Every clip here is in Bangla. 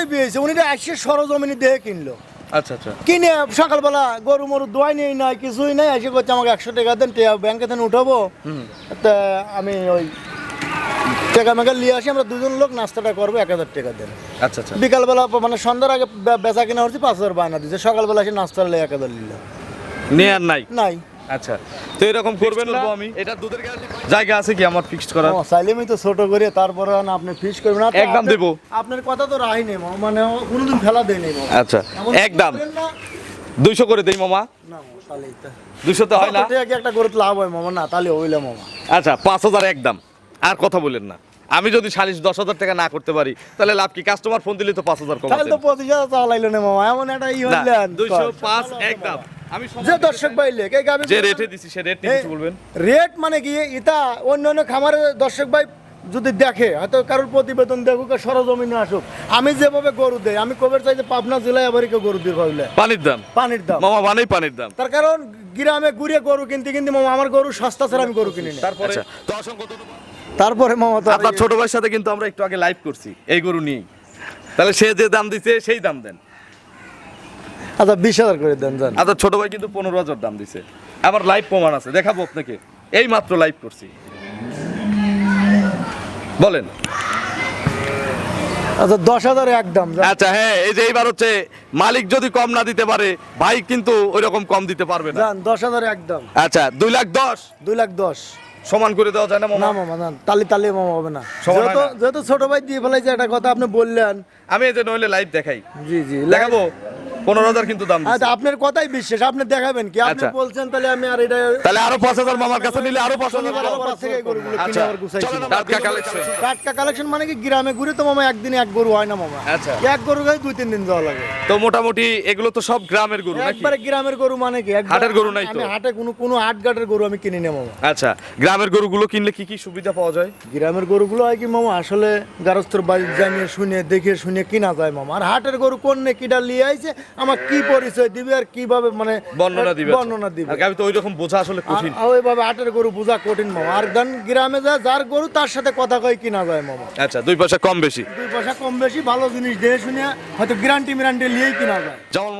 বছরই বিয়েছে উনি একশো সরজমিনি দেহে কিনলো। আচ্ছা আচ্ছা। কিনে সকালবেলা গরু মরু দোয়াই নেই নাই কিছুই নাই এসে করছে আমাকে একশো টাকা দেন ব্যাংকে থেকে উঠাবো। তা আমি ওই টাকা মেকা নিয়ে আসি আমরা দুজন লোক নাস্তাটা করব এক হাজার টাকা দেন। আচ্ছা আচ্ছা। বিকালবেলা মানে সন্ধ্যার আগে বেচা কিনা হচ্ছে পাঁচ হাজার বায়না দিচ্ছে সকালবেলা এসে নাস্তা লে এক হাজার নিল। নিয়ে আর নাই? নাই। আচ্ছা তো এরকম করবেন না? আমি। এটা দুধের জায়গা আছে কি আমার ফিক্সড করার? ও, চাইলে আমি তো ছোট করে তারপরে আপনি করবেন। না একদম আপনার- দেবো। আপনার কথা তো রাহি নেই মানে কোনোদিন ফেলা দেয় নেই আচ্ছা একদম দুইশো করে দেই মামা। না তো। হয় না। একটা করে লাভ হয় মামা। না তাহলে হইলে মামা। আচ্ছা পাঁচ হাজার একদম আর কথা বলেন না। আমি যদি সালিশ দশ হাজার টাকা না করতে পারি তাহলে লাভ কি? কাস্টমার ফোন দিলে তো পাঁচ হাজার কম তাহলে তো পঁচিশ হাজার চালাইলো না মামা। এমন একটা ই হইলেন। দুইশো পাঁচ একদম যে দর্শক বাইলে কে গাবি যে রেটে দিছি সে রেট নিয়ে কিছু বলবেন? রেট মানে কি? ইতা অন্য অন্য খামারের দর্শক ভাই যদি দেখে হয়তো কারোর প্রতিবেদন দেখুক সরজমিনে আসুক। আমি যেভাবে গরু দেই আমি কবের চাই পাবনা জেলায় আবার কেউ গরু দিয়ে পাইলে পানির দাম? পানির দাম। মামা মানেই পানির দাম। তার কারণ গ্রামে ঘুরে গরু কিনতে কিনতে মামা আমার গরু সস্তা ছাড়া আমি গরু কিনি তারপরে? তো অসংখ্য তারপরে মামা আপনার ছোট ভাইয়ের সাথে কিন্তু আমরা একটু আগে লাইভ করছি এই গরু নিয়েই। তাহলে সে যে দাম দিছে সেই দাম দেন। আচ্ছা বিশ হাজার করে দেন যান। আপনার ছোট ভাই কিন্তু পনেরো হাজার দাম দিছে। আবার লাইভ প্রমাণ আছে দেখাবো আপনাকে। এই মাত্র লাইভ করছি। বলেন। আচ্ছা দশ হাজার। আচ্ছা হ্যাঁ এই যে এইবার হচ্ছে মালিক যদি কম না দিতে পারে ভাই কিন্তু ওই রকম কম দিতে পারবে না। দশ হাজার একদম আচ্ছা দুই লাখ দশ? দুই লাখ দশ। সমান করে দেওয়া যায় না না মামা মামা না তালি তালি মামা হবে না। যেহেতু যেহেতু ছোট ভাই দিয়ে ফেলাইছে একটা কথা আপনি বললেন। আমি এই যে নইলে লাইভ দেখাই। জি জি দেখাবো? পনেরো হাজার কিন্তু দাম আচ্ছা আপনার কথাই বিশ্বাস আপনি দেখাবেন কি? আপনি আচ্ছা। বলছেন তাহলে আমি আর এটা তাহলে আরও পাঁচ হাজার মামার কাছে নিলে আরও পাঁচ হাজার। আচ্ছা টাটকা কালেকশন টাটকা কালেকশন মানে কি গ্রামে ঘুরে তো মামা একদিনে এক গরু হয় না মামা। আচ্ছা। এক গরু গায়ে দুই তিন দিন যাওয়া লাগে। তো মোটামুটি এগুলো তো সব গ্রামের গরু নাকি? একবারে গ্রামের গরু মানে কি? হাটের গরু নাই তো? হাটে কোনো কোনো হাট ঘাটের গরু আমি কিনি না মামা। আচ্ছা গ্রামের গরুগুলো কিনলে কি কি সুবিধা পাওয়া যায়? গ্রামের গরুগুলো হয় কি মামা আসলে গারস্থর বাড়ি জানিয়ে শুনে দেখে শুনে কিনা যায় মামা। আর হাটের গরু কোন নে কিটা লিয়ে আইছে আমার কি পরিচয় দিবে আর কীভাবে মানে বর্ণনা দিবে? বর্ণনা দিবে। আমি তো ওই রকম বোঝা আসলে কঠিন। ওইভাবে আটের গরু বোঝা কঠিন মামা। আর দেন গ্রামে যা যার গরু তার সাথে কথা কয় কিনা যায় মামা। আচ্ছা দুই পয়সা কম বেশি। দুই পয়সা কম বেশি ভালো জিনিস দেখে শুনে হয়তো গ্যারান্টি মিরান্টি নিয়েই কিনা যায়। যেমন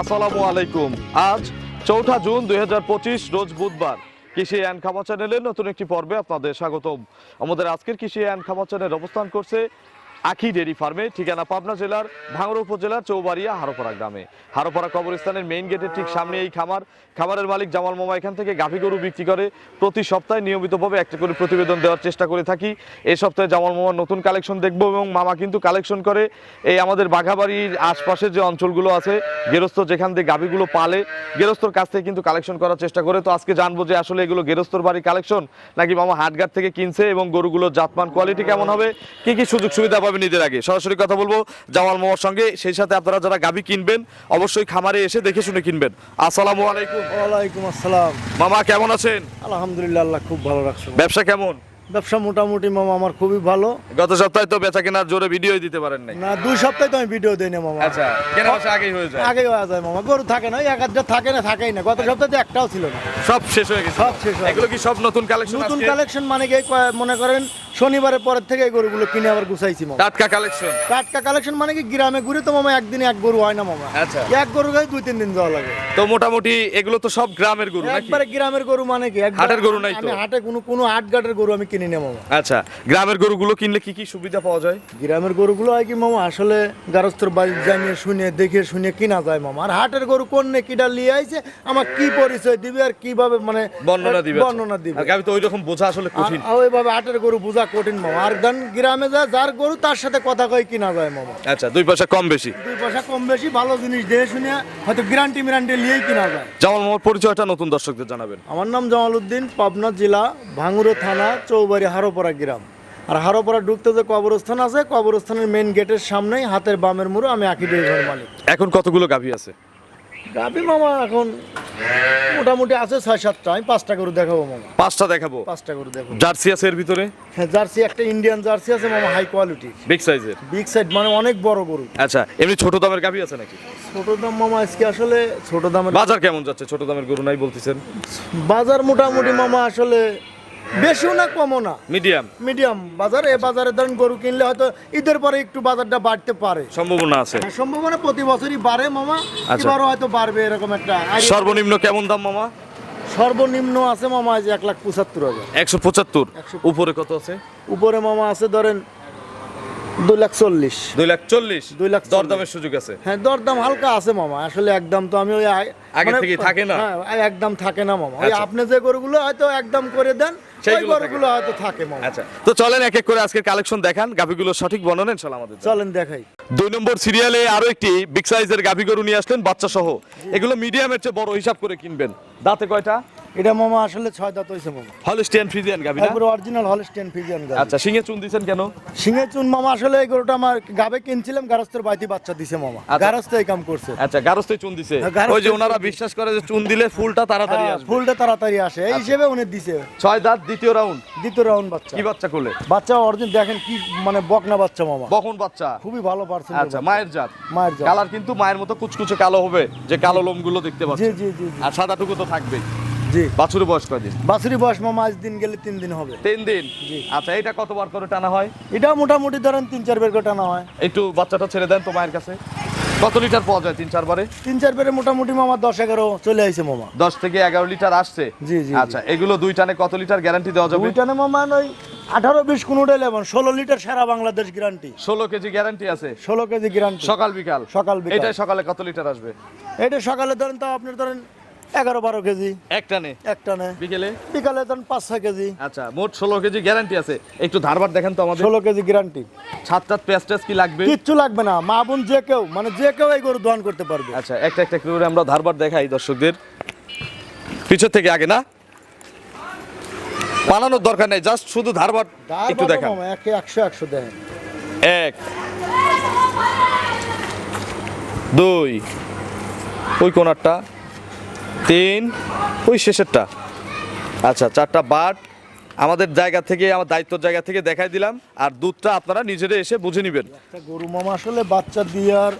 আসসালামু আলাইকুম। আজ চৌঠা জুন দুই হাজার পঁচিশ, রোজ বুধবার। কৃষি অ্যান্ড খামার চ্যানেলের নতুন একটি পর্বে আপনাদের স্বাগতম। আমাদের আজকের কৃষি অ্যান্ড খামার চ্যানেল অবস্থান করছে আখি ডেরি ফার্মে, ঠিকানা পাবনা জেলার ভাঙড়া উপজেলার চৌবাড়িয়া হারোপাড়া গ্রামে। হারোপাড়া কবরস্থানের মেইন গেটের ঠিক সামনে এই খামার। খামারের মালিক জামাল মামা এখান থেকে গাভী গরু বিক্রি করে প্রতি সপ্তাহে নিয়মিতভাবে একটা করে প্রতিবেদন দেওয়ার চেষ্টা করে থাকি। এই সপ্তাহে জামাল মামার নতুন কালেকশন দেখব এবং মামা কিন্তু কালেকশন করে এই আমাদের বাঘাবাড়ির আশপাশের যে অঞ্চলগুলো আছে, গেরস্থ যেখান থেকে গাভীগুলো পালে, গেরস্থর কাছ থেকে কিন্তু কালেকশন করার চেষ্টা করে। তো আজকে জানব যে আসলে এগুলো গেরস্থর বাড়ির কালেকশন নাকি মামা হাটঘাট থেকে কিনছে এবং গরুগুলোর জাতমান কোয়ালিটি কেমন হবে, কি কি সুযোগ সুবিধা পাবেন ঈদের আগে সরাসরি কথা বলব জামাল মামার সঙ্গে। সেই সাথে আপনারা যারা গাভী কিনবেন অবশ্যই খামারে এসে দেখে শুনে কিনবেন। আসসালামু আলাইকুম। ওয়ালাইকুম আসসালাম। মামা কেমন আছেন? আলহামদুলিল্লাহ আল্লাহ খুব ভালো রাখছো। ব্যবসা কেমন? ব্যবসা মোটামুটি মামা আমার খুবই ভালো। গত সপ্তাহে তো বেচা কেনার জোরে ভিডিও দিতে পারেন নাই। না দুই সপ্তাহে তো আমি ভিডিও দিই না মামা। আচ্ছা কেনা বেচা আগেই হয়ে যায়। আগে হয়ে যায় মামা গরু থাকে না এক আধটা থাকে না থাকেই না। গত সপ্তাহে একটাও ছিল না। সব শেষ হয়ে গেছে। সব শেষ হয়ে এগুলো কি সব নতুন কালেকশন নতুন কালেকশন মানে কি মনে করেন শনিবারের পরের থেকে এই গরুগুলো কিনে আবার গুছাইছি মামা। টাটকা কালেকশন টাটকা কালেকশন মানে কি গ্রামে ঘুরে তো মামা একদিনে এক গরু হয় না মামা। আচ্ছা। এক গরু গায়ে দুই তিন দিন যাওয়া লাগে। তো মোটামুটি এগুলো তো সব গ্রামের গরু নাকি? একবারে গ্রামের গরু মানে কি? হাটের গরু নাই তো? আমি হাটে কোনো কোনো আট ঘাটের গরু আমি কিনি না মামা। আচ্ছা গ্রামের গরুগুলো কিনলে কি কি সুবিধা পাওয়া যায়? গ্রামের গরুগুলো হয় কি মামা আসলে গারস্থর বাড়ি জানিয়ে শুনে দেখে শুনে কিনা যায় মামা। আর হাটের গরু কোন নে কিটা লিয়ে আইছে আমার কি পরিচয় দিবে আর কীভাবে মানে বর্ণনা দিবে বর্ণনা দিবে। আমি তো ওই রকম বোঝা আসলে কঠিন। ওইভাবে হাটের গরু বোঝা কঠিন মামা। আর গ্রামে যার গরু তার সাথে কথা কই কিনা যায় মামা। আচ্ছা দুই পয়সা কম বেশি। দুই পয়সা কম বেশি ভালো জিনিস শুনে হয়তো গ্যারান্টি মিরান্টি লিয়েই কিনা যায়। জামাল মোহাম্মদ পরিচয়টা নতুন দর্শকদের জানাবেন। আমার নাম জামাল উদ্দিন পাবনা জেলা ভাঙ্গুরো থানা চৌবাড়ি হারোপাড়া গ্রাম। আর হারোপাড়া ঢুকতে যে কবরস্থান আছে কবরস্থানের মেন গেটের সামনেই হাতের বামের মুড়ো আমি আঁকি দিয়ে ঘর মালিক। এখন কতগুলো গাভী আছে? গাবি মামা এখন মোটামুটি আছে ছয় সাতটা আমি পাঁচটা করে দেখাবো মামা। পাঁচটা দেখাবো? পাঁচটা করে দেখাবো। জার্সি আছে এর ভিতরে? হ্যাঁ জার্সি একটা ইন্ডিয়ান জার্সি আছে মামা হাই কোয়ালিটি বিগ সাইজের বিগ সাইড মানে অনেক বড় গরু। আচ্ছা এমনি ছোট দামের গাভী আছে নাকি? ছোট দাম মামা আজকে আসলে ছোট দামের বাজার কেমন যাচ্ছে? ছোট দামের গরু নাই বলতেছেন। বাজার মোটামুটি মামা আসলে বেশিও না কমও না। মিডিয়াম। মিডিয়াম। বাজার এ বাজারে ধরেন গরু কিনলে হয়তো ঈদের পরে একটু বাজারটা বাড়তে পারে। সম্ভাবনা আছে। হ্যাঁ, সম্ভাবনা প্রতি বছরই বাড়ে মামা। আচ্ছা। এবারও হয়তো বাড়বে এরকম একটা idea। সর্বনিম্ন কেমন দাম মামা? সর্বনিম্ন আছে মামা যে এক লাখ পঁচাত্তর হাজার। একশো পঁচাত্তর। উপরে কত আছে? উপরে মামা আছে ধরেন দুই লাখ চল্লিশ। দুই লাখ চল্লিশ? দুই লাখ চল্লিশ। দরদামের সুযোগ আছে। হ্যাঁ দরদাম হালকা আছে মামা। আসলে একদম তো আমি ওই আগে মানে- থেকেই থাকে না? হ্যাঁ একদম থাকে না মামা। ওই আচ্ছা। আপনি যে গরুগুলো হয়তো একদম করে দেন সেইগুলো গরুগুলো হয়তো থাকে আচ্ছা তো চলেন এক এক করে আজকের কালেকশন দেখান। গাভিগুলো সঠিক বর্ণনা ইনশাল্লাহ আমাদের চলেন দেখাই। দুই নম্বর সিরিয়ালে আরও একটি বিগ সাইজের গাভী গরু নিয়ে আসলেন বাচ্চা সহ। এগুলো মিডিয়ামের চেয়ে বড় হিসাব করে কিনবেন। দাঁতে কয়টা? এটা মামা আসলে ছয় দাঁত মামা। হলস্টিয়ান ফ্রিজিয়ান গাভী না? একবার অরিজিনাল আচ্ছা সিংহে চুন দিছেন কেন? সিংহে চুন মামা আসলে এই গরুটা আমার গাবে কিনছিলাম গারস্থের বাড়িতে বাচ্চা দিছে মামা। আচ্ছা। গারস্থ এই কাম করছে। আচ্ছা চুন দিছে। হ্যাঁ, ওই যে ওনারা বিশ্বাস করে যে চুন দিলে ফুলটা তাড়াতাড়ি হ্যাঁ, আসবে। ফুলটা তাড়াতাড়ি আসে। এই হিসেবে উনি দিছে। ছয় দাঁত দ্বিতীয় রাউন্ড দ্বিতীয় রাউন্ড বাচ্চা। কি বাচ্চা করলে বাচ্চা অরিজিন দেখেন কি মানে বকনা বাচ্চা মামা। বখন বাচ্চা। খুবই ভালো পারছেন আচ্ছা মায়ের জাত। মায়ের জাত। কালার কিন্তু মায়ের মতো কুচকুচে কালো হবে যে কালো লোমগুলো দেখতে পাচ্ছেন। জি জি জি। আর সাদাটুকু তো থাকবেই। জি। বাছুরের বয়স কয়দিন বাছুরি বয়স মামা আজ দিন গেলে তিন দিন হবে। তিন দিন? জি। আচ্ছা এটা কতবার করে টানা হয়? এটা মোটামুটি ধরেন তিন চার বের টানা হয়। একটু বাচ্চাটা ছেড়ে দেন তো মায়ের কাছে। কত লিটার পাওয়া যায় তিন চারবারে তিন চার বেরে মোটামুটি মামা দশ এগারো চলে আইছে মামা। দশ থেকে এগারো লিটার আসছে? জি, জি, আচ্ছা এগুলো দুই টানে কত লিটার গ্যারান্টি দেওয়া যাবে? দুইটানে মামা ওই আঠারো বিশ কোনোটাই লেবেন ষোলো লিটার সারা বাংলাদেশ গ্যারান্টি ষোলো কেজি গ্যারান্টি আছে? ষোলো কেজি গ্যারান্টি সকাল বিকাল? সকাল বিকাল। এটাই সকালে কত লিটার আসবে? এটা সকালে ধরেন তো আপনার ধরেন এগারো বারো কেজি। এক টানে এক টানে বিকেলে? বিকালে ধরেন পাঁচ ছয় কেজি। আচ্ছা মোট ষোলো কেজি গ্যারান্টি আছে। একটু ধারবার দেখেন তো আমাদের। ষোলো কেজি গ্যারান্টি ছাদ টাত পেঁয়াজ টেস কি লাগবে? কিচ্ছু লাগবে না। মা বোন যে কেউ মানে যে কেউ এই গরু দহন করতে পারবে। আচ্ছা একটা একটা করে আমরা ধারবার দেখাই দর্শকদের। পিছর থেকে আগে না? বানানোর দরকার নেই জাস্ট শুধু ধারবার একটু দেখান। একে একশো একশো দেখেন এক দুই ওই কোনারটা। তিন ওই শেষেরটা। আচ্ছা চারটা বাট আমাদের জায়গা থেকে আমার দায়িত্বর জায়গা থেকে দেখাই দিলাম আর দুধটা আপনারা নিজেরা এসে বুঝে নেবেন। গরু মামা আসলে বাচ্চা দিয়ার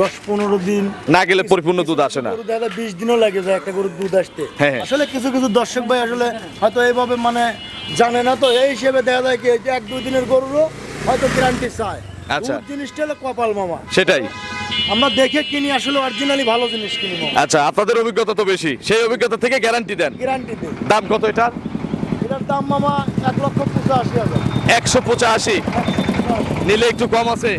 দশ পনেরো দিন না গেলে পরিপূর্ণ দুধ আসে না। দেখা বিশ দিনও লাগে যায় একটা গরুর দুধ আসতে। হ্যাঁ, হ্যাঁ। আসলে কিছু কিছু দর্শক ভাই আসলে হয়তো এইভাবে মানে জানে না তো এই হিসেবে দেখা যায় কি এক দুই দিনের গরুরও হয়তো গ্যারান্টি চায়। আচ্ছা। জিনিসটা হলো কপাল মামা। সেটাই। আমরা দেখে কিনি আসলে অরিজিনালি ভালো জিনিস কিনি আচ্ছা আপনাদের অভিজ্ঞতা তো বেশি। সেই অভিজ্ঞতা থেকে গ্যারান্টি দেন। গ্যারান্টি দেন দাম কত এটার এটার দাম মামা এক লক্ষ পঁচাশি হাজার। একশো পঁচাশি। নিলে একটু কম আছে।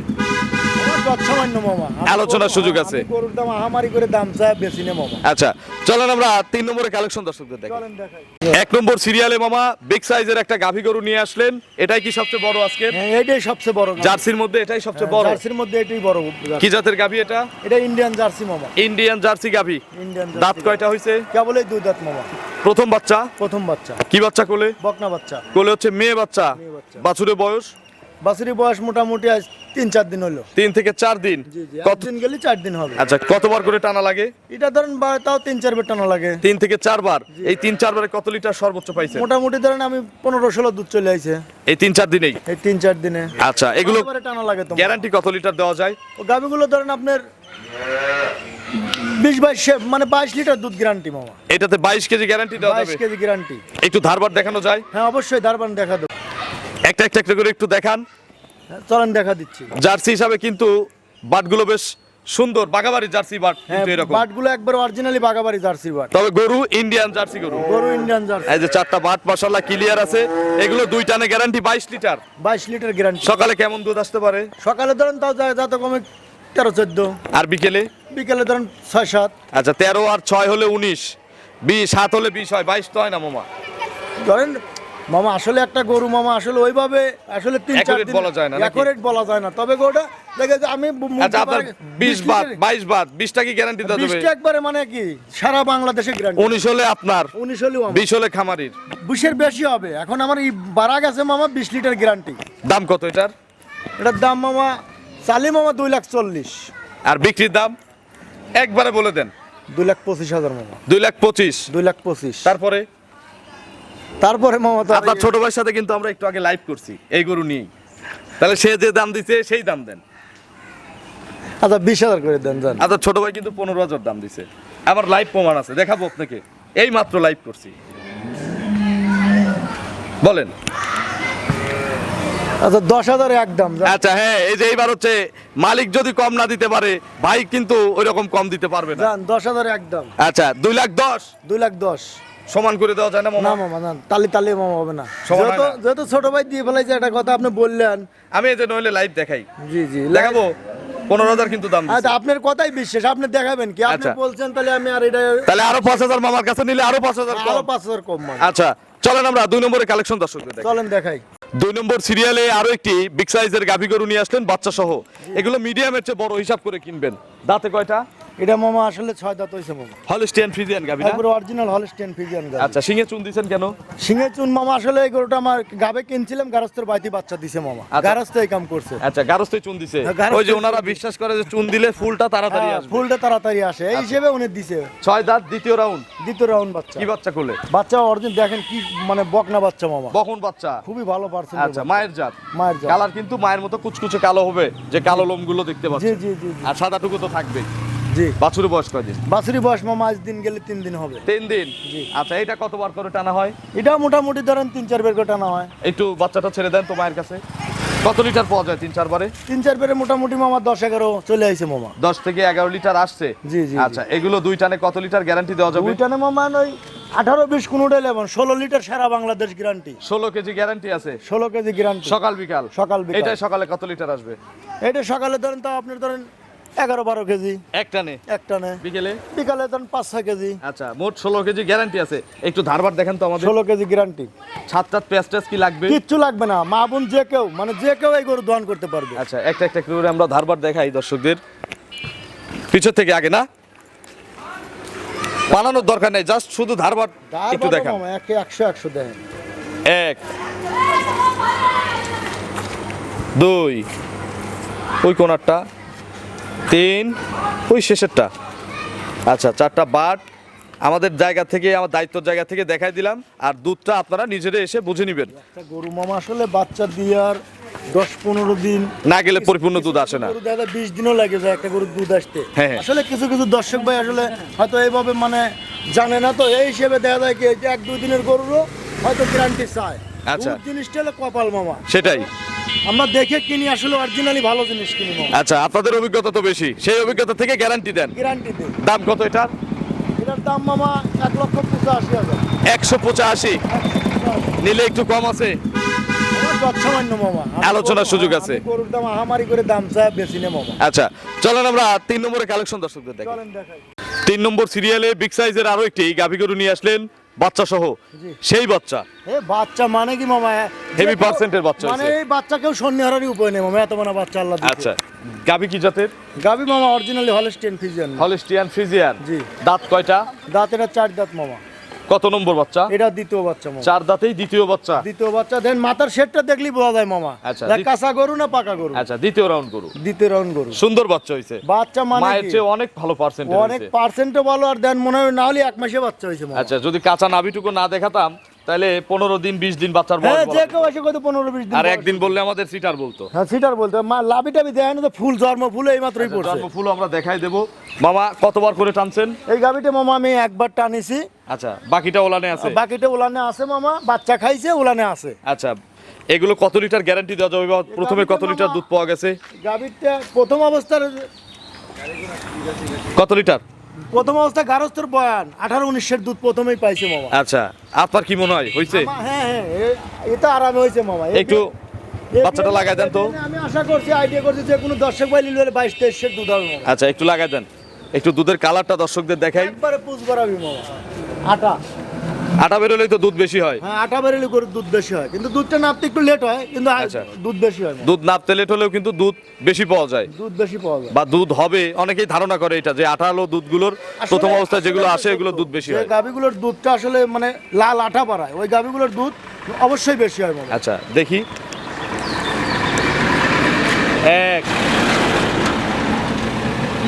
আলোচনার সুযোগ আছে। গরুর দাম আহামারি করে দাম চায় বেশি নে মামা। আচ্ছা চলেন আমরা তিন নম্বরে কালেকশন দর্শকদের দেখি চলেন দেখাই। এক নম্বর সিরিয়ালে মামা বিগ সাইজের একটা গাভী গরু নিয়ে আসলেন। এটাই কি সবচেয়ে বড় আজকে? হ্যাঁ এটাই সবচেয়ে বড় জার্সির মধ্যে এটাই সবচেয়ে বড়। জার্সির মধ্যে এটাই বড় কি জাতের গাভী এটা? এটা ইন্ডিয়ান জার্সি মামা। ইন্ডিয়ান জার্সি গাভী। ইন্ডিয়ান দাঁত কয়টা হয়েছে কেবল এই দুই দাঁত মামা। প্রথম বাচ্চা? প্রথম বাচ্চা। কি বাচ্চা কোলে? বকনা বাচ্চা। কোলে হচ্ছে মেয়ে বাচ্চা। মেয়ে বাচ্চা। বাছুরের বয়স? বাছুরি বয়স মোটামুটি আজ তিন চার দিন হলো। তিন থেকে চার দিন? কত দিন গেলে চার দিন হবে। আচ্ছা কতবার করে টানা লাগে? এটা ধরেন তাও তিন চারবার টানা লাগে। তিন থেকে চারবার এই তিন চারবারে কত লিটার সর্বোচ্চ পাইছে মোটামুটি ধরেন আমি পনেরো ষোলো দুধ চলে আইছে। এই তিন চার দিনেই? এই তিন চার দিনে। আচ্ছা এগুলো টানা লাগে তো গ্যারান্টি কত লিটার দেওয়া যায়? ও গাভিগুলো ধরেন আপনার বিশ বাইশ মানে বাইশ লিটার দুধ গ্যারান্টি মামা। এটাতে বাইশ কেজি গ্যারান্টি দেওয়া বাইশ কেজি গ্যারান্টি একটু ধারবার দেখানো যায়? হ্যাঁ অবশ্যই ধারবার দেখা একটা একটা একটা করে একটু দেখান। চলেন দেখা দিচ্ছি। জার্সি হিসাবে কিন্তু বাটগুলো বেশ সুন্দর বাগাবাড়ি জার্সি বাট হ্যাঁ কিন্তু এরকম। বাটগুলো একবার অরিজিনালি বাগাবাড়ি জার্সি বাট। তবে গরু ইন্ডিয়ান জার্সি গরু। গরু ইন্ডিয়ান জার্সি। এই যে চারটা বাট মশাল্লা ক্লিয়ার আছে। এগুলো দুই টানে গ্যারান্টি বাইশ লিটার। বাইশ লিটার গ্যারান্টি সকালে কেমন দুধ আসতে পারে? সকালে ধরেন তাও যত কমে তেরো চোদ্দ। আর বিকেলে? বিকেলে ধরেন ছয় সাত। আচ্ছা তেরো আর ছয় হলে উনিশ। বিশ সাত হলে বিশ হয় বাইশ তো হয় না মামা। ধরেন মামা আসলে একটা গরু মামা আসলে ওইভাবে আসলে তিন চার দিন বলা যায় না accurate বলা যায় না। তবে গরুটা দেখে যে আমি আচ্ছা আপনার দিয়ে বিশ বিশ বাদ লিটার- বাইশ বাদ বিশটা কি গ্যারান্টি দেওয়া যাবে? বিশটা একবারে মানে কি সারা বাংলাদেশে গ্যারান্টি উনিশ হলে আপনার উনিশ হলেও আমার বিশ হলে খামারির। বিশের বেশি হবে। এখন আমার এই বাড়া গেছে মামা বিশ লিটার গ্যারান্টি দাম কত এটার? এটার দাম মামা চালি মামা দুই লাখ চল্লিশ। আর বিক্রির দাম? একবারে বলে দেন। দুই লাখ পঁচিশ হাজার মামা। দুই লাখ পঁচিশ। দুই লাখ পঁচিশ। তারপরে? তারপরে মমতা আপনার ছোট ভাইয়ের সাথে কিন্তু আমরা একটু আগে লাইভ করছি এই গরু নিয়েই। তাহলে সে যে দাম দিছে সেই দাম দেন। আচ্ছা বিশ হাজার করে দেন যান। আপনার ছোট ভাই কিন্তু পনেরো হাজার দাম দিছে। আবার লাইভ প্রমাণ আছে দেখাবো আপনাকে। এই মাত্র লাইভ করছি। বলেন। আচ্ছা দশ হাজার একদম। আচ্ছা হ্যাঁ এই যে এইবার হচ্ছে মালিক যদি কম না দিতে পারে ভাই কিন্তু ওই রকম কম দিতে পারবে না। দশ হাজার একদম আচ্ছা দুই লাখ দশ। দুই লাখ দশ। সমান করে দেওয়া যায় না না মামা মামা না তালি তালি মামা হবে না। যেহেতু যেহেতু ছোট ভাই দিয়ে ফেলাইছে একটা কথা আপনি বললেন। আমি এই যে নইলে লাইভ দেখাই। জি জি দেখাবো। পনেরো হাজার কিন্তু দাম। আচ্ছা আপনার কথাই বিশ্বাস আপনি দেখাবেন কি? আপনি আচ্ছা। বলছেন তাহলে আমি আর এটা তাহলে আরও পাঁচ হাজার মামার কাছে নিলে আরও পাঁচ হাজার আরও। পাঁচ হাজার কম মানে। আচ্ছা চলেন আমরা দুই নম্বরে কালেকশন দর্শকদের দেখাই। চলেন দেখাই। দুই নম্বর সিরিয়ালে আরও একটি বিগ সাইজের গাভী গরু নিয়ে আসলেন বাচ্চা সহ এগুলো মিডিয়ামের চেয়ে বড় হিসাব করে কিনবেন। দাঁতে কয়টা? এটা মামা আসলে ছয় দাঁত হয়েছে মামা। হলস্টিয়ান ফ্রিজিয়ান গাভী না? একবারে অরিজিনাল হলস্টেন ফিজিয়ান গাছ আচ্ছা সিংহে চুন দিছেন কেন? সিংহে চুন মামা আসলে এই গরুটা আমার গাবে কিনছিলাম গারস্থের বাড়িতে বাচ্চা দিছে মামা। আচ্ছা। এই কাম করছে। আচ্ছা গারস্থে চুন দিছে। হ্যাঁ, ওই যে ওনারা বিশ্বাস করে যে চুন দিলে ফুলটা তাড়াতাড়ি আসে ফুলটা তাড়াতাড়ি আসে। এই হিসেবে উনি দিছে। ছয় দাঁত দ্বিতীয় রাউন্ড দ্বিতীয় রাউন্ড বাচ্চা। কি বাচ্চা করলে বাচ্চা অরিজিন দেখেন কি মানে বকনা বাচ্চা মামা। বখন বাচ্চা। খুবই ভালো পার্সেন্ট আচ্ছা মায়ের জাত। মায়ের জাত। কালার কিন্তু মায়ের মতো কুচকুচে কালো হবে যে কালো লোমগুলো দেখতে পাচ্ছেন। জি জি জি। আর সাদাটুকু তো থাকবে জি। বাছুরের বয়স কয়দিন বাছুরি বয়স মামা আজ দিন গেলে তিন দিন হবে। তিন দিন? জি। আচ্ছা এটা কতবার করে টানা হয়? এটা মোটামুটি ধরেন তিন চার বের করে টানা হয়। একটু বাচ্চাটা ছেড়ে দেন তো মায়ের কাছে। কত লিটার পাওয়া যায় তিন চারবারে তিন চার বেরে মোটামুটি মামা দশ এগারো চলে আইছে মামা। দশ থেকে এগারো লিটার আসছে? জি, জি, আচ্ছা এগুলো দুই টানে কত লিটার গ্যারান্টি দেওয়া যাবে? দুইটানে মামা ওই আঠারো বিশ কোনোটা ইলেভেন ষোলো লিটার সারা বাংলাদেশ গ্যারান্টি ষোলো কেজি গ্যারান্টি আছে? ষোলো কেজি গ্যারান্টি সকাল বিকাল? সকাল বিকাল। এটাই সকালে কত লিটার আসবে? এটা সকালে ধরেন তা আপনার ধরেন এগারো বারো কেজি। এক টানে এক টানে। বিকেলে? বিকালে পাঁচ ছয় কেজি। আচ্ছা মোট ষোলো কেজি গ্যারান্টি আছে। একটু ধারবার দেখেন তো আমাদের। ষোলো কেজি গ্যারান্টি ছাদ টাত পেঁয়াজ টেস কি লাগবে? কিচ্ছু লাগবে না। মা বোন যে কেউ মানে যে কেউ এই গরু দহন করতে পারবে। আচ্ছা একটা একটা করে আমরা ধারবার দেখাই দর্শকদের। পিছর থেকে আগে না? বানানোর দরকার নেই জাস্ট শুধু ধারবার একটু দেখান। একে একশো একশো দেখেন এক দুই ওই কোনারটা। তিন ওই শেষেরটা। আচ্ছা চারটা বাট আমাদের জায়গা থেকে আমার দায়িত্বর জায়গা থেকে দেখাই দিলাম আর দুধটা আপনারা নিজেরা এসে বুঝে নেবেন। গরু মামা আসলে বাচ্চা দিয়ে আর দশ পনেরো দিন না গেলে পরিপূর্ণ দুধ আসে না। দাদা বিশ দিনও লাগে যায় একটা গরুর দুধ আসতে। হ্যাঁ, হ্যাঁ। আসলে কিছু কিছু দর্শক ভাই আসলে হয়তো এইভাবে মানে জানে না তো এই হিসেবে দেখা যায় কি এক দুই দিনের গরুরও হয়তো গ্যারান্টি চায়। আচ্ছা। জিনিসটা হলো কপাল মামা। সেটাই। আমরা দেখে কিনি আসলে অরিজিনালি ভালো জিনিস কিনি আচ্ছা আপনাদের অভিজ্ঞতা তো বেশি। সেই অভিজ্ঞতা থেকে গ্যারান্টি দেন। গ্যারান্টি দিই। দাম কত এটার এটার দাম মামা এক লক্ষ পঁচাশি হাজার। একশো পঁচাশি। নিলে একটু কম আছে। আলোচনার সুযোগ আছে। আমি গরুর দাম আহামারি করে দাম চায় বেশি নে মামা। আচ্ছা চলেন আমরা তিন নম্বরের কালেকশন দর্শকদের দেখি দেখাই। তিন নম্বর সিরিয়ালে বিগ সাইজের আরও একটি গাভী গরু নিয়ে আসলেন। বাচ্চা সহ। সেই বাচ্চা এ বাচ্চা মানে কি মামা হেভি পার্সেন্টের বাচ্চা মানে। এই বাচ্চা কেউ সন্নিহারারই উপায় নেই মামা এত মানে বাচ্চা আল্লাহ। আচ্ছা গাবি কি জাতের গাবি মামা originally Holstein Friesian Holstein Friesian জি। দাঁত কয়টা দাঁত এটা চার দাঁত মামা কত নম্বর বাচ্চা? এটা দ্বিতীয় বাচ্চা চার দাঁতেই দ্বিতীয় বাচ্চা। দ্বিতীয় বাচ্চা দেন মাথার শেডটা দেখলি বোঝা যায় মামা। আচ্ছা, কাঁচা গরু না পাকা গরু? আচ্ছা দ্বিতীয় রাউন্ড গরু। দ্বিতীয় রাউন্ড গরু। সুন্দর বাচ্চা হয়েছে বাচ্চা মানে মায়ের? চেয়ে অনেক ভালো পার্সেন্ট অনেক পার্সেন্টও ভালো আর দেন মনে হয় না হলে এক মাসে বাচ্চা হয়েছে মামা। আচ্ছা যদি কাঁচা নাভিটুকু না দেখাতাম তাহলে পনেরো দিন বিশ দিন বাচ্চার হ্যাঁ যে কেউ এসে কত পনেরো বিশ দিন আর একদিন বললে আমাদের সিটার বলতো। হ্যাঁ সিটার বলতো। মা লাভি টাবি দেয় না তো ফুল জন্ম ফুল এই মাত্রই পড়ছে। জন্ম ফুল আমরা দেখাই দেবো। মামা কতবার করে টানছেন? এই গাভিটা মামা আমি একবার টানিছি। আচ্ছা বাকিটা ওলানে আছে? বাকিটা ওলানে আছে মামা বাচ্চা খাইছে ওলানে আছে। আচ্ছা এগুলো কত লিটার গ্যারান্টি দেওয়া যাবে প্রথমে কত লিটার দুধ পাওয়া গেছে? গাভিটা প্রথম অবস্থার কত লিটার? প্রথম অবস্থা গারস্থর বয়ান। আঠারো উনিশের দুধ প্রথমেই পাইছে মামা। আচ্ছা আপনার কি মনে হয়? হয়েছে হ্যাঁ হ্যাঁ এটা আরামে হয়েছে মামা। একটু বাচ্চাটা লাগাই দেন তো। আমি আশা করছি আইডিয়া করছি যে কোনো দর্শক ভাই নিলে বাইশ তেইশের দুধ হবে আচ্ছা একটু লাগাই দেন। একটু দুধের কালারটা দর্শকদের দেখাই। একবারে পুষ করাবি মামা। আটা। আটা বেরোলেই তো দুধ বেশি হয়। হ্যাঁ আটা বেরোলে করে দুধ বেশি হয়। কিন্তু দুধটা নাপতে একটু লেট হয় কিন্তু আচ্ছা। দুধ বেশি হয় দুধ নাপতে লেট হলেও কিন্তু দুধ বেশি পাওয়া যায়। দুধ বেশি পাওয়া যায়। বা দুধ হবে অনেকেই ধারণা করে এটা যে আঠালো দুধগুলোর প্রথম অবস্থায় যেগুলো আসে এগুলো দুধ বেশি হয়। গাভিগুলোর দুধটা আসলে মানে লাল আঠা বাড়ায় ওই গাভিগুলোর দুধ অবশ্যই বেশি হয় আচ্ছা দেখি। এক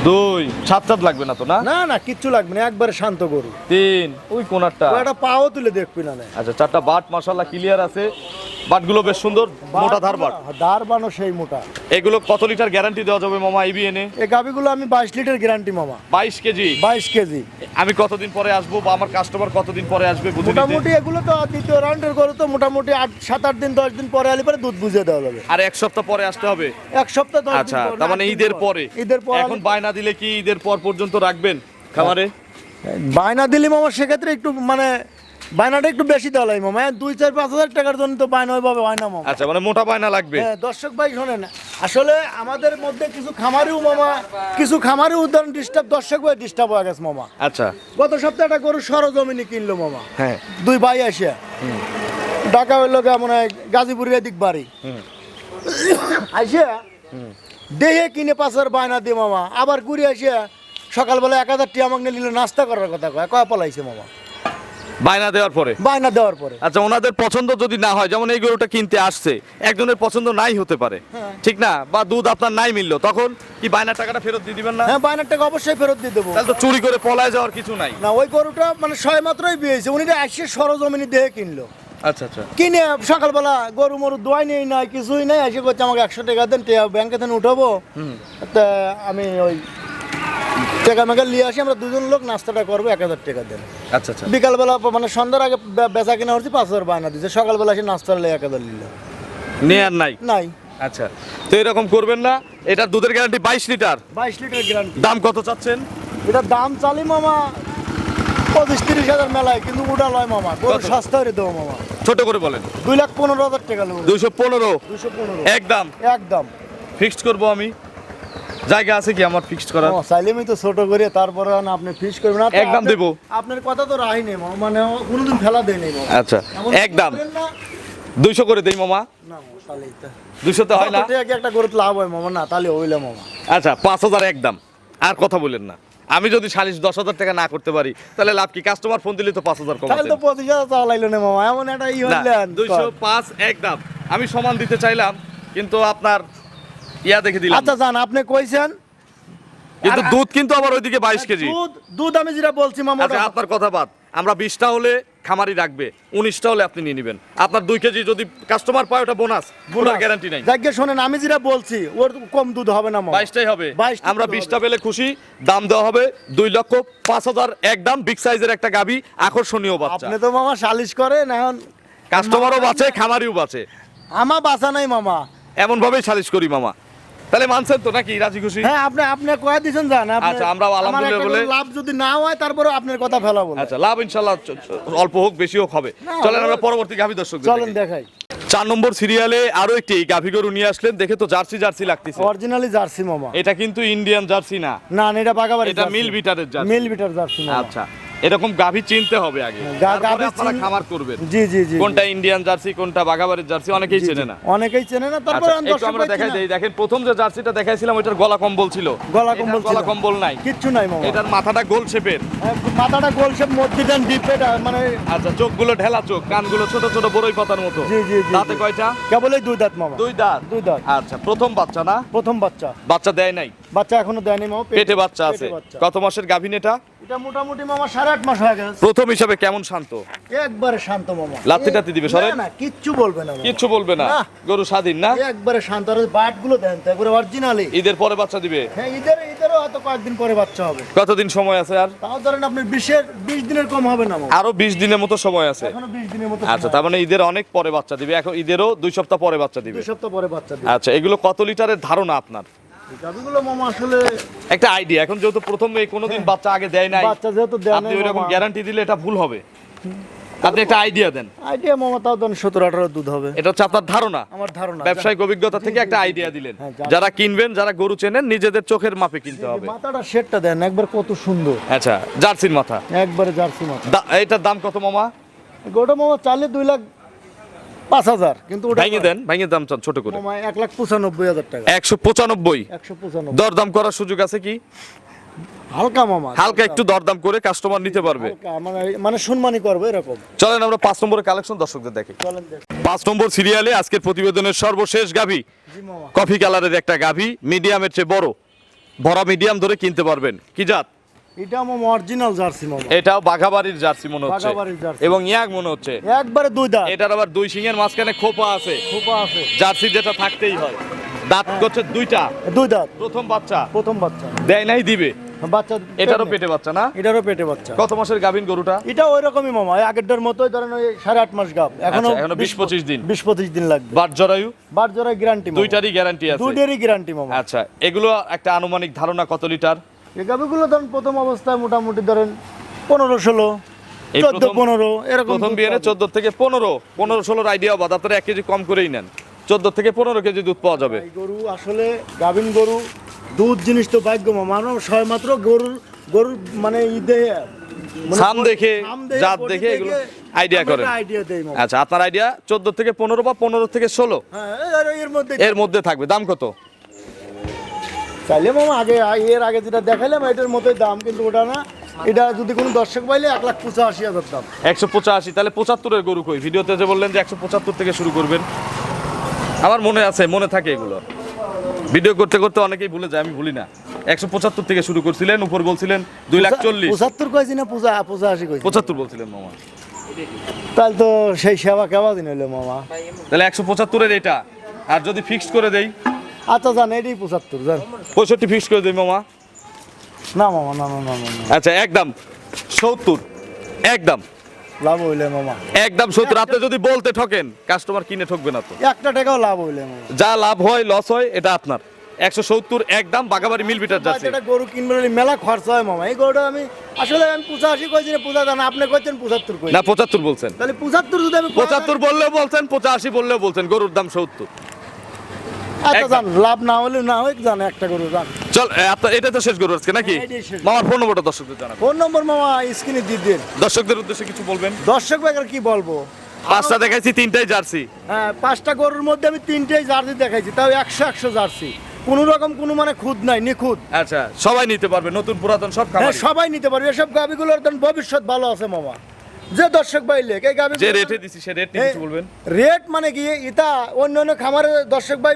দুই সাত সাত লাগবে না তো না? না না কিচ্ছু লাগবে না একবারে শান্ত গরু। তিন ওই কোনারটা। একটা পাও তুলে দেখবি না আচ্ছা চারটা বাট মশালা ক্লিয়ার আছে। বাটগুলো বেশ সুন্দর মোটা ধার বাট। ধার বানো সেই মোটা। এগুলো কত লিটার গ্যারান্টি দেওয়া যাবে মামা ইবিএনে এই গাভিগুলো আমি বাইশ লিটার গ্যারান্টি মামা। বাইশ কেজি? বাইশ কেজি। আমি কতদিন পরে আসব বা আমার কাস্টমার কতদিন পরে আসবে বুঝে মোটামুটি এগুলো তো দ্বিতীয় রাউন্ডের গরু তো মোটামুটি আট সাত আট দিন দশ দিন পরে আলি পরে দুধ বুঝিয়ে দেওয়া যাবে। আর এক সপ্তাহ পরে আসতে হবে? এক সপ্তাহ দশ দিন আচ্ছা তার মানে ঈদের পরে। ঈদের পর এখন বায়না দিলে কি ঈদের পর পর্যন্ত রাখবেন খামারে? বায়না দিলে মামা সেক্ষেত্রে একটু মানে বায়নাটা একটু বেশি দেওয়া মামা দুই চার পাঁচ হাজার টাকার জন্য তো বায়না ওইভাবে হয় না মামা। আচ্ছা মানে মোটা বায়না লাগবে। হ্যাঁ দর্শক ভাই শোনেন আসলে আমাদের মধ্যে কিছু খামারিও মামা কিছু খামারি উদাহরণ ডিস্টার্ব দর্শক ভাই ডিস্টার্ব হয়ে গেছে মামা। আচ্ছা। গত সপ্তাহে একটা গরু সরজমিনি কিনলো মামা। হ্যাঁ। দুই ভাই আসে। ঢাকা হইল মনে হয় গাজীপুরের এদিক বাড়ি। আসে দেহে কিনে পাঁচের বায়না দিয়ে মামা। আবার ঘুরে আসে সকালবেলা এক হাজার টিয়া আমাকে নিলে নাস্তা করার কথা কয় কয় পালাইছে মামা? বায়না দেওয়ার পরে? বায়না দেওয়ার পরে। আচ্ছা ওনাদের পছন্দ যদি না হয় যেমন এই গরুটা কিনতে আসছে একজনের পছন্দ নাই হতে পারে। হ্যাঁ। ঠিক না? বা দুধ আপনার নাই মিললো তখন কি বায়নার টাকাটা ফেরত দিয়ে দিবেন না? হ্যাঁ বায়নার টাকা অবশ্যই ফেরত দিয়ে দেবো। তাহলে তো চুরি করে পলায় যাওয়ার কিছু নাই। না ওই গরুটা মানে ছয় মাত্রই বিয়েছে উনি তো আসছে সরজমিনি দেহে কিনলো। আচ্ছা আচ্ছা। কিনে সকালবেলা গরু মরু দোয়াই নেই নাই কিছুই নাই এসে করছে আমাকে একশো টাকা দেন ব্যাংকে থেকে উঠাবো। তা আমি ওই টাকা মেকা নিয়ে আসি আমরা দুজন লোক নাস্তাটা করব এক হাজার টাকা দেন। আচ্ছা আচ্ছা। বিকালবেলা মানে সন্ধ্যার আগে বেচা কিনা হচ্ছে পাঁচ হাজার বায়না দিচ্ছে সকালবেলা এসে নাস্তা নিলে এক হাজার নিল। নিয়ে আর নাই? নাই। আচ্ছা। তো এরকম করবেন না এটার দুধের গ্যারান্টি বাইশ লিটার। বাইশ লিটার গ্যারান্টি। দাম কত চাচ্ছেন? এটা দাম চালি মামা পঁচিশ তিরিশ হাজার মেলায় কিন্তু ওটা লয় মামা? সস্তা হয়ে দেবো মামা। ছোট করে বলেন। দুই লাখ পনেরো হাজার টাকা নেব। দুইশো পনেরো? দুশো পনেরো। একদম একদম ফিক্সড করব আমি। জায়গা আছে কি আমার ফিক্সড করার? চাইলে আমি তো ছোট করে তারপরে আপনি ফিস করবেন। না একদম দেবো। আপনার কথা তো রাহি নেই মামা, মানে কোনোদিন ফেলা দেয় নেই। আচ্ছা একদম দুইশো করে দেই মামা। তো। দুইশো তো হয় না। একটা গরুতে লাভ হয় মামা? না তাহলে হইলে মামা। আচ্ছা পাঁচ হাজার একদম আর কথা বলেন না। আমি যদি সালিশ দশ হাজার টাকা না করতে পারি তাহলে লাভ কি? কাস্টমার ফোন দিলে তো পাঁচ হাজার কম তাহলে তো পঁচিশ হাজার চাওয়া লাগল না মামা। এমন একটা ই হইলেন। দুইশো পাঁচ একদম আমি সমান দিতে চাইলাম কিন্তু আপনার ইয়া দেখে দিলাম। আচ্ছা জান আপনি কইছেন? কিন্তু দুধ কিন্তু আবার ওইদিকে বাইশ কেজি। দুধ দুধ আমি যেটা বলছি মামা আচ্ছা আপনার কথা বাদ। আমরা বিশটা হলে খামারি রাখবে উনিশটা হলে আপনি নিয়ে নেবেন। আপনার দুই কেজি যদি কাস্টমার পায় ওটা বোনাস গ্যারান্টি নাই। যাকে শোনেন আমি যেটা বলছি ওর কম দুধ হবে না বাইশটাই হবে। আমরা। বিশটা পেলে খুশি দাম দেওয়া হবে দুই লক্ষ পাঁচ হাজার একদম বিগ সাইজের একটা গাবি আকর্ষণীয় বাচ্চা। আপনি তো মামা সালিশ করেন এখন কাস্টমারও বাঁচে খামারিও বাঁচে। আমার বাঁচা নাই মামা। এমন ভাবেই সালিশ করি মামা। তাহলে মানছেন তো নাকি? রাজি খুশি? হ্যাঁ আপনি আপনি কয়া দিছেন জান আচ্ছা, আমরা আলহামদুলিল্লাহ বলে- লাভ যদি না হয় তারপরে আপনার কথা ফেলা আচ্ছা লাভ চ- অল্প হোক বেশি হোক হবে। চলেন আমরা পরবর্তী গাভী দর্শক চলেন দেখাই। চার নম্বর সিরিয়ালে আরও একটি গাভী গরু নিয়ে আসলেন। দেখে তো জার্সি জার্সি লাগতেছে। অরিজিনালি জার্সি মামা। এটা কিন্তু ইন্ডিয়ান জার্সি না। না না, এটা বাগাবাড়ি এটা মিল বিটারের জার্সি। মিল বিটার জার্সি আচ্ছা। এরকম গাভী চিনতে হবে আগে। তারপরে গাভী আপনারা খামার করবেন। জি জি জি কোনটা ইন্ডিয়ান জার্সি কোনটা বাগাবাড়ির জার্সি অনেকেই। চেনে না। অনেকেই চেনে না আচ্ছা, তারপরে একটু আমরা দেখাই। দেই দেখেন প্রথম যে জার্সিটা দেখাইছিলাম ওইটার গলা কম্বল ছিল। গলা কম্বল। গলা কম্বল নাই। কিচ্ছু নাই মামা। এটার মাথাটা গোল শেপের। হ্যাঁ, মাথাটা গোল শেপ মধ্যিটা ডিপ এটা মানে আচ্ছা চোখগুলো ঢেলা চোখ কানগুলো ছোট ছোট বড়ই পাতার মতো। জি, জি, জি, দাঁতে। কয়টা? কেবলই দুই দাঁত মামা। দুই দাঁত? দুই দাঁত। আচ্ছা প্রথম বাচ্চা না? প্রথম বাচ্চা। বাচ্চা দেয় নাই? বাচ্চা এখনও দেয়নি মামা পেটে বাচ্চা আছে। কত মাসের গাভিন এটা? এটা মোটামুটি মামা সাড়ে আট মাস হয়ে গেছে। প্রথম হিসাবে কেমন শান্ত? একবারে শান্ত মামা। টাত্তি দিবে, সরেন? না, কিচ্ছু বলবে না কিচ্ছু বলবে না। গরু স্বাধীন না? একবারে শান্ত আর বাটগুলো দেন তো একবারে অরিজিনালি ঈদের পরে বাচ্চা দিবে? হ্যাঁ ঈদের ঈদেরও হয়তো কয়েকদিন পরে বাচ্চা হবে। কতদিন সময় আছে আর? তাও ধরেন আপনি বিশের বিশ দিনের কম হবে না মামা। আরও বিশ দিনের মতো সময় আছে। এখনও বিশ দিনের মতো আচ্ছা তার মানে ঈদের অনেক পরে বাচ্চা দিবে। এখন ঈদেরও দুই সপ্তাহ পরে বাচ্চা দিবে। দুই সপ্তাহ পরে বাচ্চা দিবে। আচ্ছা এগুলো কত লিটারের ধারণা আপনার? গাভিগুলো মামা আসলে একটা আইডিয়া এখন যেহেতু প্রথম কোনোদিন বাচ্চা আগে দেয় নাই বাচ্চা যেহেতু দেয় আপনি ওইরকম গ্যারান্টি দিলে এটা ভুল হবে। আপনি একটা আইডিয়া দেন। আইডিয়া মামা তাও ধরেন সতেরো আঠারো দুধ হবে। এটা হচ্ছে আপনার ধারণা। আমার ধারণা ব্যবসায়িক অভিজ্ঞতা থেকে একটা আইডিয়া দিলেন। হ্যাঁ, যারা কিনবেন যারা গরু চেনেন নিজেদের চোখের মাপে কিনতে হবে। মাথাটা শেডটা দেন একবার কত সুন্দর। আচ্ছা জার্সির মাথা। একবারে জার্সি মাথা। এটার দাম কত মামা? গোটা মামা চালে দুই লাখ পাঁচ হাজার। কিন্তু ভেঙে দেন। ভেঙে দাম চান ছোট করে। এক লাখ পঁচানব্বই হাজার টাকা। একশো পঁচানব্বই। একশো পঁচানব্বই। দরদাম করার সুযোগ আছে কি? হালকা মামা হালকা। একটু দরদাম করে কাস্টমার নিতে পারবে। হালকা, মানে মানে সম্মানই করবে এরকম। চলেন আমরা পাঁচ নম্বরের কালেকশন দর্শকদের দেখি। পাঁচ নম্বর সিরিয়ালে আজকের প্রতিবেদনের সর্বশেষ গাভী। জি মামা। কফি কালারের একটা গাভী মিডিয়ামের চেয়ে বড়। ভরা মিডিয়াম ধরে কিনতে পারবেন। কি জাত? এটা মামা অরিজিনাল জার্সি মামা এটাও বাঘাবাড়ির জার্সি মনে হচ্ছে। বাঘাবাড়ির জার্সি। এবং ইয়াক মনে হচ্ছে। একবারে দুই দাঁত এটার আবার দুই সিংয়ের মাঝখানে খোপা আছে। খোপা আছে। জার্সি যেটা থাকতেই হয়। দাঁত করছে দুইটা। দুই দাঁত। প্রথম বাচ্চা। প্রথম বাচ্চা। দেয় নাই দিবে। বাচ্চা এটারও পেটে বাচ্চা না? এটারও পেটে বাচ্চা। কত মাসের গাভিন গরুটা? এটা ওই রকমই মামা আগেরটার মতোই ধরেন ওই সাড়ে আট মাস এখনও আচ্ছা, এখনও 20-25 দিন। বিশ পঁচিশ দিন লাগবে। জরায়ু? বার গ্যারান্টি দুইটারই গ্যারান্টি আছে। দুইটারই গ্যারান্টি মামা। আচ্ছা এগুলো একটা আনুমানিক ধারণা কত লিটার? এই গাভিগুলো ধরেন প্রথম অবস্থায় মোটামুটি ধরেন পনেরো ষোলো চোদ্দ পনেরো এরকম প্রথম দুধ বিয়ে চোদ্দ থেকে পনেরো পনেরো ষোলোর আইডিয়া বাদ আপনারা এক কেজি কম করেই নেন। চোদ্দ থেকে পনেরো কেজি দুধ পাওয়া যাবে। গরু আসলে গাভিন গরু দুধ জিনিস তো ভাগ্য মানব সবাই মাত্র গরুর গরুর মানে ঈদে মানে দেখে, জাত দেখে এগুলো আমরা করেন। আচ্ছা আপনার আইডিয়া চোদ্দ থেকে পনেরো বা পনেরো থেকে ষোলো? হ্যাঁ এর- এর মধ্যে এর মধ্যে থাকবে দাম কত? চাইলে মামা আগে এর আগে যেটা দেখাইলাম এটার মতোই দাম কিন্তু ওটা না এটা যদি কোনো দর্শক পাইলে এক লাখ পঁচাশি হাজার দাম। একশো পঁচাশি তাহলে পঁচাত্তরের গরু কই? ভিডিওতে যে বললেন যে একশো পঁচাত্তর থেকে শুরু করবেন আমার মনে আছে মনে থাকে এগুলো। ভিডিও করতে করতে অনেকেই ভুলে যায় আমি ভুলি না। একশো পঁচাত্তর থেকে শুরু করছিলেন উপর বলছিলেন দুই লাখ চল্লিশ। পঁচাত্তর কয়েছি না পূজা পঁচাশি কয়েছি পঁচাত্তর বলছিলেন মামা। তাহলে তো সেই সেবা কেবা দিন হইল মামা? তাহলে একশো পঁচাত্তরের এটা। আর যদি ফিক্সড করে দেই আচ্ছা জান এটাই পঁচাত্তর জান পঁয়ষট্টি ফিক্সড করে দেই মামা। না মামা না না না না আচ্ছা একদম। সত্তর। একদম। লাভ হইলে মামা। একদম সত্তর। আপনি যদি বলতে ঠকেন কাস্টমার কিনে ঠকবে না তো। একটা টাকাও লাভ হইলে মামা। যা লাভ হয় লস হয় এটা আপনার। একশো সত্তর একদম বাগাবাড়ি মিল বিটার যাচ্ছে। একটা গরু কিনবে মেলা খরচা হয় মামা। এই গরুটা আমি আসলে আমি পঁচাশি কইছি না পূজা জানা আপনি কইছেন পঁচাত্তর কই না পঁচাত্তর বলছেন। তাহলে পঁচাত্তর যদি আমি পঁচাত্তর বললেও বলছেন পঁচাশি বললেও বলছেন গরুর দাম সত্তর। আচ্ছা একদম। জান লাভ না হলে না হোক জান একটা গরু জান চল আপনার এটা তো শেষ গরু আজকে নাকি? হ্যাঁ, এটাই মামার ফোন নম্বরটা দর্শকদের জানাবেন। ফোন নম্বর মামা স্ক্রিনে দিয়ে দিন। দর্শকদের উদ্দেশ্যে কিছু বলবেন? দর্শক কি বলব? পাঁচটা দেখাইছি তিনটাই জার্সি। হ্যাঁ পাঁচটা গরুর মধ্যে আমি তিনটেই জার্সি দেখাইছি তাও একশো একশো জার্সি। কোনো রকম কোনো মানে খুদ নাই নিখুঁত। আচ্ছা সবাই নিতে পারবে নতুন পুরাতন সব হ্যাঁ সবাই নিতে পারবে এসব গাভিগুলোর তো ভবিষ্যৎ ভালো আছে মামা। যে দর্শক পাইলে এই গাভি যে রেটে দিছি সে রেট নিয়ে কিছু বলবেন? রেট মানে কি? এটা অন্য অন্য খামারের দর্শক ভাই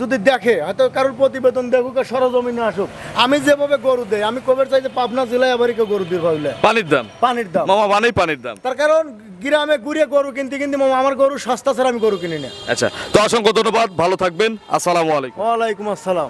যদি দেখে হয়তো কারোর প্রতিবেদন দেখুক আর সরজমিনে আসুক। আমি যেভাবে গরু দেই আমি কবের চাই যে পাবনা জেলায় আবার কেউ গরু দিয়ে ভাবলে পানির দাম? পানির দাম। মামা মানেই পানির দাম। তার কারণ গ্রামে ঘুরে গরু কিনতে কিন্তু মামা আমার গরু সস্তা ছাড়া আমি গরু কিনি না। আচ্ছা তো অসংখ্য ধন্যবাদ ভালো থাকবেন আসসালামু আলাইকুম। ওয়ালাইকুম আসসালাম।